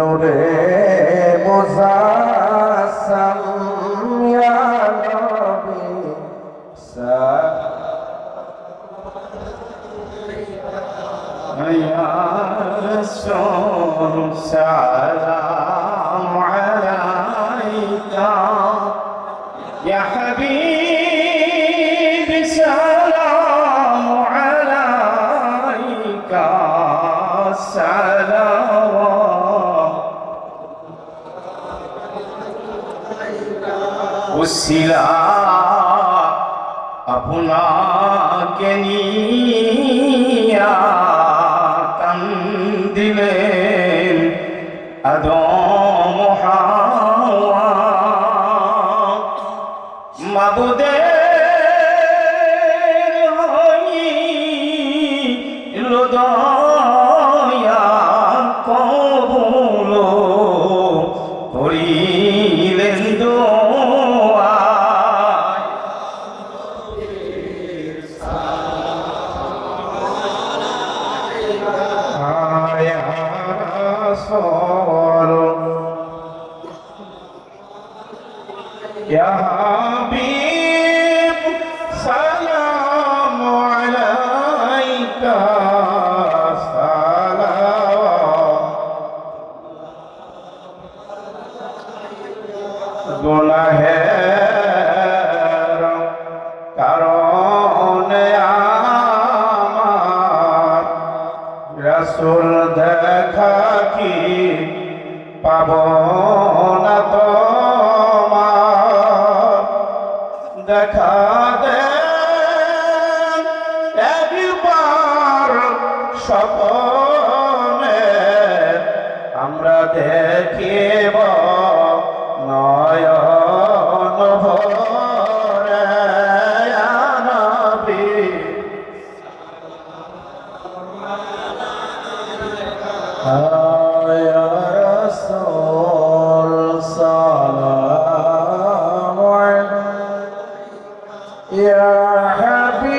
নূরে মোসাসাম ইয়া নবী সালাম। ইয়া উসিলা আপনাকে নিয়া কান্দিলেন আদম رسول يا রসুল দেখা কি পাব না তোমার? দেখা দে একবার স্বপনে। আমরা দেখিব يا رسول